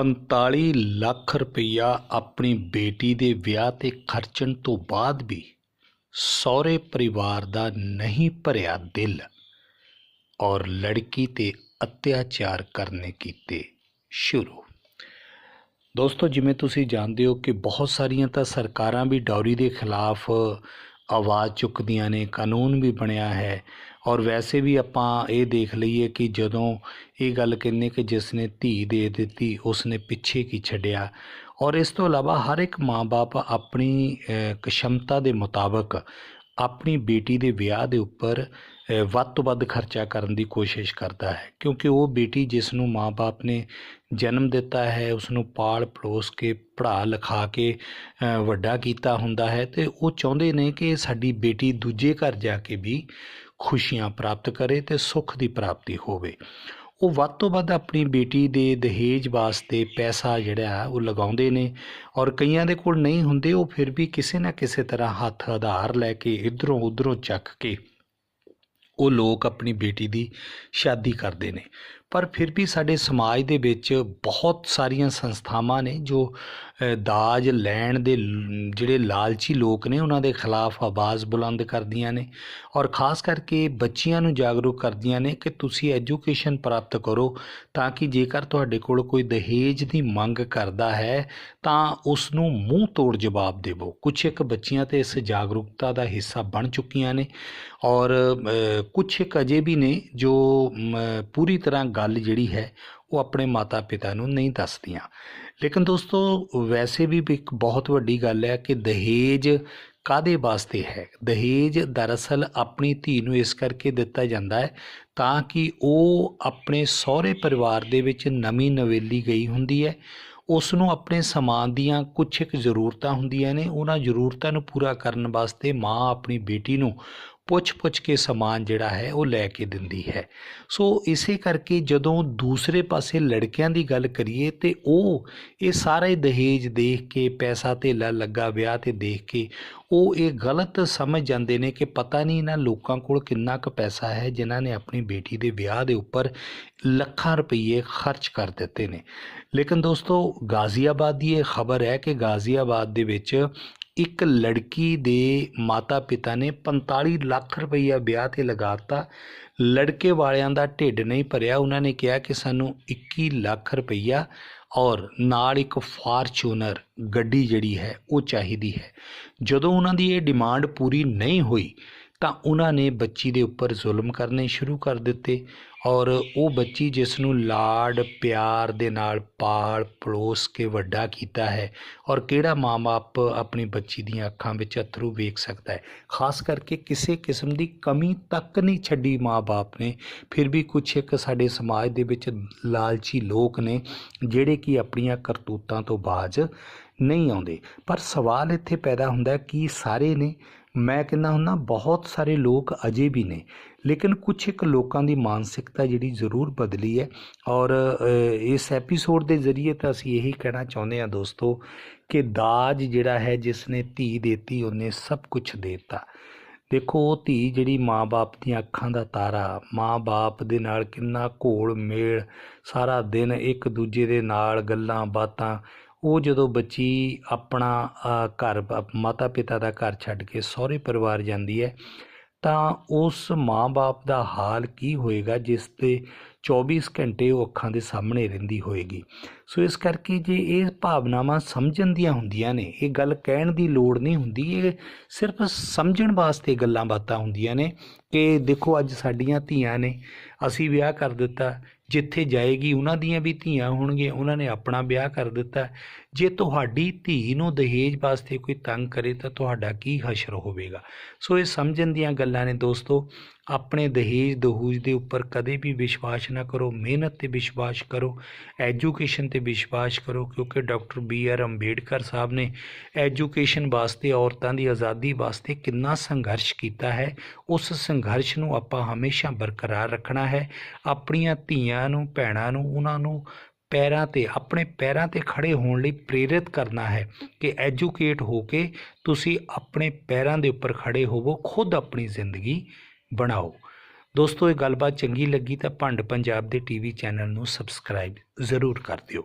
45 ਲੱਖ ਰੁਪਈਆ ਆਪਣੀ ਬੇਟੀ ਦੇ ਵਿਆਹ 'ਤੇ ਖਰਚਣ ਤੋਂ ਬਾਅਦ ਵੀ ਸਹੁਰੇ ਪਰਿਵਾਰ ਦਾ ਨਹੀਂ ਭਰਿਆ ਦਿਲ ਔਰ ਲੜਕੀ 'ਤੇ ਅਤਿਆਚਾਰ ਕਰਨੇ ਕੀਤੇ ਸ਼ੁਰੂ। ਦੋਸਤੋ, ਜਿਵੇਂ ਤੁਸੀਂ ਜਾਣਦੇ ਹੋ ਕਿ ਬਹੁਤ ਸਾਰੀਆਂ ਤਾਂ ਸਰਕਾਰਾਂ ਵੀ ਡੌਰੀ ਦੇ ਖਿਲਾਫ ਆਵਾਜ਼ ਚੁੱਕਦੀਆਂ ਨੇ ਕਾਨੂੰਨ ਵੀ ਬਣਿਆ ਹੈ। ਔਰ ਵੈਸੇ ਵੀ ਆਪਾਂ ਇਹ ਦੇਖ ਲਈਏ ਕਿ ਜਦੋਂ ਇਹ ਗੱਲ ਕਹਿੰਦੇ ਕਿ ਜਿਸ ਨੇ ਧੀ ਦੇ ਦਿੱਤੀ ਉਸ ਨੇ ਪਿੱਛੇ ਕੀ ਛੱਡਿਆ। ਔਰ ਇਸ ਤੋਂ ਇਲਾਵਾ ਹਰ ਇੱਕ ਮਾਂ-ਬਾਪ ਆਪਣੀ ਅ, ਕਸ਼ਮਤਾ ਦੇ ਮੁਤਾਬਕ ਆਪਣੀ ਬੇਟੀ ਦੇ ਵਿਆਹ ਦੇ ਉੱਪਰ ਵੱਧ ਤੋਂ ਵੱਧ ਖਰਚਾ ਕਰਨ ਦੀ ਕੋਸ਼ਿਸ਼ ਕਰਦਾ ਹੈ। ਕਿਉਂਕਿ ਉਹ ਬੇਟੀ ਜਿਸ ਨੂੰ ਮਾਂ-ਬਾਪ ਨੇ ਜਨਮ ਦਿੱਤਾ ਹੈ ਉਸ ਨੂੰ ਪਾਲ ਪਲੋਸ ਕੇ ਪੜ੍ਹਾ ਲਿਖਾ ਕੇ ਵੱਡਾ ਕੀਤਾ ਹੁੰਦਾ ਹੈ ਤੇ ਉਹ ਚਾਹੁੰਦੇ ਨੇ ਕਿ ਸਾਡੀ ਬੇਟੀ ਦੂਜੇ ਘਰ ਜਾ ਕੇ ਵੀ ਖੁਸ਼ੀਆਂ ਪ੍ਰਾਪਤ ਕਰੇ ਤੇ ਸੁੱਖ ਦੀ ਪ੍ਰਾਪਤੀ ਹੋਵੇ। ਉਹ ਵੱਧ ਤੋਂ ਵੱਧ ਆਪਣੀ ਬੇਟੀ ਦੇ ਦਹੇਜ ਵਾਸਤੇ ਪੈਸਾ ਜਿਹੜਾ ਉਹ ਲਗਾਉਂਦੇ ਨੇ ਔਰ ਕਈਆਂ ਦੇ ਕੋਲ ਨਹੀਂ ਹੁੰਦੇ, ਉਹ ਫਿਰ ਵੀ ਕਿਸੇ ਨਾ ਕਿਸੇ ਤਰ੍ਹਾਂ ਹੱਥ ਆਧਾਰ ਲੈ ਕੇ ਇਧਰੋਂ ਉਧਰੋਂ ਚੱਕ ਕੇ ਉਹ ਲੋਕ ਆਪਣੀ ਬੇਟੀ ਦੀ ਸ਼ਾਦੀ ਕਰਦੇ ਨੇ। ਪਰ ਫਿਰ ਵੀ ਸਾਡੇ ਸਮਾਜ ਦੇ ਵਿੱਚ ਬਹੁਤ ਸਾਰੀਆਂ ਸੰਸਥਾਵਾਂ ਨੇ ਜੋ ਦਾਜ ਲੈਣ ਦੇ ਜਿਹੜੇ ਲਾਲਚੀ ਲੋਕ ਨੇ ਉਹਨਾਂ ਦੇ ਖਿਲਾਫ ਆਵਾਜ਼ ਬੁਲੰਦ ਕਰਦੀਆਂ ਨੇ ਔਰ ਖਾਸ ਕਰਕੇ ਬੱਚਿਆਂ ਨੂੰ ਜਾਗਰੂਕ ਕਰਦੀਆਂ ਨੇ ਕਿ ਤੁਸੀਂ ਐਜੂਕੇਸ਼ਨ ਪ੍ਰਾਪਤ ਕਰੋ ਤਾਂ ਕਿ ਜੇਕਰ ਤੁਹਾਡੇ ਕੋਲ ਕੋਈ ਦਹੇਜ ਦੀ ਮੰਗ ਕਰਦਾ ਹੈ ਤਾਂ ਉਸ ਨੂੰ ਮੂੰਹ ਤੋੜ ਜਵਾਬ ਦੇਵੋ। ਕੁਝ ਇੱਕ ਬੱਚੀਆਂ ਤੇ ਇਸ ਜਾਗਰੂਕਤਾ ਦਾ ਹਿੱਸਾ ਬਣ ਚੁੱਕੀਆਂ ਨੇ ਔਰ ਅ, ਕੁਝ ਇੱਕ ਅਜੇ ਵੀ ਨੇ ਜੋ ਪੂਰੀ ਤਰ੍ਹਾਂ ਗੱਲ ਜਿਹੜੀ ਹੈ, ਉਹ ਆਪਣੇ ਮਾਤਾ ਪਿਤਾ ਨੂੰ ਨਹੀਂ ਦੱਸਦੀਆਂ। ਲੇਕਿਨ ਦੋਸਤੋ, ਵੈਸੇ ਵੀ ਇੱਕ ਬਹੁਤ ਵੱਡੀ ਗੱਲ ਹੈ ਕਿ ਦਹੇਜ ਕਾਦੇ ਵਾਸਤੇ ਹੈ? ਦਹੇਜ ਦਰਅਸਲ ਆਪਣੀ ਧੀ ਨੂੰ ਇਸ ਕਰਕੇ ਦਿੱਤਾ ਜਾਂਦਾ ਹੈ ਤਾਂ ਕਿ ਉਹ ਆਪਣੇ ਸਹੁਰੇ ਪਰਿਵਾਰ ਦੇ ਵਿੱਚ ਨਵੀਂ ਨਵੇਲੀ ਗਈ ਹੁੰਦੀ ਹੈ। ਉਸ ਨੂੰ ਆਪਣੇ ਸਮਾਨ ਦੀਆਂ ਕੁਝ ਇੱਕ ਜ਼ਰੂਰਤਾਂ ਹੁੰਦੀਆਂ ਨੇ। ਉਹਨਾਂ ਜ਼ਰੂਰਤਾਂ ਨੂੰ ਪੂਰਾ ਕਰਨ ਵਾਸਤੇ ਮਾਂ ਆਪਣੀ ਬੇਟੀ ਨੂੰ ਪੁੱਛ-ਪੁੱਛ ਕੇ ਸਮਾਨ ਜਿਹੜਾ ਹੈ ਉਹ ਲੈ ਕੇ ਦਿੰਦੀ ਹੈ। ਸੋ ਇਸੇ ਕਰਕੇ ਜਦੋਂ ਦੂਸਰੇ ਪਾਸੇ ਲੜਕਿਆਂ ਦੀ ਗੱਲ ਕਰੀਏ ਤੇ ਉਹ ਇਹ ਸਾਰੇ ਦਹੇਜ ਦੇਖ ਕੇ, ਪੈਸਾ ਧੇਲਾ ਲੱਗਾ, ਵਿਆਹ ਤੇ ਦੇਖ ਕੇ, ਉਹ ਇਹ ਗਲਤ ਸਮਝ ਜਾਂਦੇ ਨੇ ਕਿ ਪਤਾ ਨਹੀਂ ਇਹਨਾਂ ਲੋਕਾਂ ਕੋਲ ਕਿੰਨਾ ਕੁ ਪੈਸਾ ਹੈ ਜਿਨ੍ਹਾਂ ਨੇ ਆਪਣੀ ਬੇਟੀ ਦੇ ਵਿਆਹ ਦੇ ਉੱਪਰ ਲੱਖਾਂ ਰੁਪਏ ਖਰਚ ਕਰ ਦਿੱਤੇ ਨੇ। ਲੇਕਿਨ ਦੋਸਤੋ, ਗਾਜ਼ੀਆਬਾਦ ਦੀ ਇਹ ਖਬਰ ਹੈ ਕਿ ਗਾਜ਼ੀਆਬਾਦ ਦੇ ਵਿੱਚ ਇੱਕ ਲੜਕੀ ਦੇ ਮਾਤਾ-ਪਿਤਾ ਨੇ 45 ਲੱਖ ਰੁਪਈਆ ਵਿਆਹ ਤੇ ਲਗਾਤਾ ਲੜਕੇ ਵਾਲਿਆਂ ਦਾ ਢਿੱਡ ਨਹੀਂ ਭਰਿਆ। ਉਹਨਾਂ ਨੇ ਕਿਹਾ ਕਿ ਸਾਨੂੰ 21 ਲੱਖ ਰੁਪਈਆ ਔਰ ਨਾਲ ਇੱਕ ਫਾਰਚੂਨਰ ਗੱਡੀ ਜਿਹੜੀ ਹੈ, ਉਹ ਚਾਹੀਦੀ ਹੈ। ਜਦੋਂ ਉਹਨਾਂ ਦੀ ਇਹ ਡਿਮਾਂਡ ਪੂਰੀ ਨਹੀਂ ਹੋਈ ਤਾਂ ਉਹਨਾਂ ਨੇ ਬੱਚੀ ਦੇ ਉੱਪਰ ਜ਼ੁਲਮ ਕਰਨੇ ਸ਼ੁਰੂ ਕਰ ਦਿੱਤੇ ਔਰ ਉਹ ਬੱਚੀ ਜਿਸ ਨੂੰ ਲਾਡ ਪਿਆਰ ਦੇ ਨਾਲ ਪਾਲ ਪਲੋਸ ਕੇ ਵੱਡਾ ਕੀਤਾ ਹੈ ਔਰ ਕਿਹੜਾ ਮਾਂ-ਬਾਪ ਆਪਣੀ ਬੱਚੀ ਦੀਆਂ ਅੱਖਾਂ ਵਿੱਚ ਅਥਰੂ ਵੇਖ ਸਕਦਾ ਹੈ। ਖਾਸ ਕਰਕੇ ਕਿਸੇ ਕਿਸਮ ਦੀ ਕਮੀ ਤੱਕ ਨਹੀਂ ਛੱਡੀ ਮਾਂ-ਬਾਪ ਨੇ, ਫਿਰ ਵੀ ਕੁਝ ਇੱਕ ਸਾਡੇ ਸਮਾਜ ਦੇ ਵਿੱਚ ਲਾਲਚੀ ਲੋਕ ਨੇ ਜਿਹੜੇ ਕਿ ਆਪਣੀਆਂ ਕਰਤੂਤਾਂ ਤੋਂ ਬਾਜ਼ ਨਹੀਂ ਆਉਂਦੇ। ਪਰ ਸਵਾਲ ਇੱਥੇ ਪੈਦਾ ਹੁੰਦਾ ਕਿ ਸਾਰੇ ਨੇ ਮੈਂ ਕਹਿੰਦਾ ਹੁੰਦਾ, ਬਹੁਤ ਸਾਰੇ ਲੋਕ ਅਜੇ ਵੀ ਨੇ, ਲੇਕਿਨ ਕੁਝ ਇੱਕ ਲੋਕਾਂ ਦੀ ਮਾਨਸਿਕਤਾ ਜਿਹੜੀ ਜ਼ਰੂਰ ਬਦਲੀ ਹੈ ਔਰ ਇਸ ਐਪੀਸੋਡ ਦੇ ਜ਼ਰੀਏ ਤਾਂ ਅਸੀਂ ਇਹੀ ਕਹਿਣਾ ਚਾਹੁੰਦੇ ਹਾਂ ਦੋਸਤੋ ਕਿ ਦਾਜ ਜਿਹੜਾ ਹੈ ਜਿਸ ਨੇ ਧੀ ਦੇਤੀ, ਉਹਨੇ ਸਭ ਕੁਝ ਦੇਤਾ। ਦੇਖੋ, ਉਹ ਧੀ ਜਿਹੜੀ ਮਾਂ-ਬਾਪ ਦੀਆਂ ਅੱਖਾਂ ਦਾ ਤਾਰਾ, ਮਾਂ-ਬਾਪ ਦੇ ਨਾਲ ਕਿੰਨਾ ਘੋਲ ਮੇਲ ਸਾਰਾ ਦਿਨ ਇੱਕ ਦੂਜੇ ਦੇ ਨਾਲ ਗੱਲਾਂ ਬਾਤਾਂ ਉਹ ਜਦੋਂ ਬੱਚੀ ਆਪਣਾ ਘਰ ਮਾਤਾ ਪਿਤਾ ਦਾ ਘਰ ਛੱਡ ਕੇ ਸਹੁਰੇ ਪਰਿਵਾਰ ਜਾਂਦੀ ਹੈ, ਤਾਂ ਉਸ ਮਾਂ-ਬਾਪ ਦਾ ਹਾਲ ਕੀ ਹੋਏਗਾ, ਜਿਸ ਤੇ 24 ਘੰਟੇ ਉਹ ਅੱਖਾਂ ਦੇ ਸਾਹਮਣੇ ਰਹਿੰਦੀ ਹੋਏਗੀ। ਸੋ ਇਸ ਕਰਕੇ ਜੇ ਇਹ ਭਾਵਨਾਵਾਂ ਸਮਝਣ ਦੀਆਂ ਹੁੰਦੀਆਂ ਨੇ, ਇਹ ਗੱਲ ਕਹਿਣ ਦੀ ਲੋੜ ਨਹੀਂ ਹੁੰਦੀ, ਇਹ ਸਿਰਫ ਸਮਝਣ ਵਾਸਤੇ ਗੱਲਾਂ ਬਾਤਾਂ ਹੁੰਦੀਆਂ ਨੇ ਕਿ ਦੇਖੋ ਅੱਜ ਸਾਡੀਆਂ ਧੀਆਂ ਨੇ, ਅਸੀਂ ਵਿਆਹ ਕਰ ਦਿੱਤਾ ਜਿੱਥੇ ਜਾਏਗੀ, ਉਹਨਾਂ ਦੀਆਂ ਵੀ ਧੀਆਂ ਹੋਣਗੀਆਂ, ਉਹਨਾਂ ਨੇ ਆਪਣਾ ਵਿਆਹ ਕਰ ਦਿੱਤਾ। ਜੇ ਤੁਹਾਡੀ ਧੀ ਨੂੰ ਦਹੇਜ ਵਾਸਤੇ ਕੋਈ ਤੰਗ ਕਰੇ, ਤਾਂ ਤੁਹਾਡਾ ਕੀ ਹਸ਼ਰ ਹੋਵੇਗਾ? ਸੋ ਇਹ ਸਮਝਣ ਦੀਆਂ ਗੱਲਾਂ ਨੇ ਦੋਸਤੋ। ਆਪਣੇ ਦਹੇਜ ਦਹੂਜ ਦੇ ਉੱਪਰ ਕਦੇ ਵੀ ਵਿਸ਼ਵਾਸ ਨਾ ਕਰੋ, ਮਿਹਨਤ ਤੇ ਵਿਸ਼ਵਾਸ ਕਰੋ, ਐਜੂਕੇਸ਼ਨ ਤੇ ਵਿਸ਼ਵਾਸ ਕਰੋ, ਕਿਉਂਕਿ doctor B R Ambedkar Sahib ਨੇ ਐਜੂਕੇਸ਼ਨ ਵਾਸਤੇ ਔਰਤਾਂ ਦੀ ਆਜ਼ਾਦੀ ਵਾਸਤੇ ਕਿੰਨਾ ਸੰਘਰਸ਼ ਕੀਤਾ ਹੈ, ਉਸ ਸੰਘਰਸ਼ ਨੂੰ ਆਪਾਂ ਹਮੇਸ਼ਾ ਬਰਕਰਾਰ ਰੱਖਣਾ ਹੈ। ਆਪਣੀਆਂ ਧੀਆਂ ਨੂੰ, ਭੈਣਾਂ ਨੂੰ, ਉਹਨਾਂ ਨੂੰ ਪੈਰਾਂ ਤੇ, ਆਪਣੇ ਪੈਰਾਂ ਤੇ ਖੜੇ ਹੋਣ ਲਈ ਪ੍ਰੇਰਿਤ ਕਰਨਾ ਹੈ ਕਿ ਐਜੂਕੇਟ ਹੋ ਕੇ ਤੁਸੀਂ ਆਪਣੇ ਪੈਰਾਂ ਦੇ ਉੱਪਰ ਖੜੇ ਹੋਵੋ, ਖੁਦ ਆਪਣੀ ਜ਼ਿੰਦਗੀ ਬਣਾਓ। ਦੋਸਤੋ, ਇਹ ਗੱਲਬਾਤ ਚੰਗੀ ਲੱਗੀ ਤਾਂ ਭੰਡ ਪੰਜਾਬ ਦੇ ਟੀਵੀ ਚੈਨਲ ਨੂੰ ਸਬਸਕ੍ਰਾਈਬ ਜ਼ਰੂਰ ਕਰ ਦਿਓ।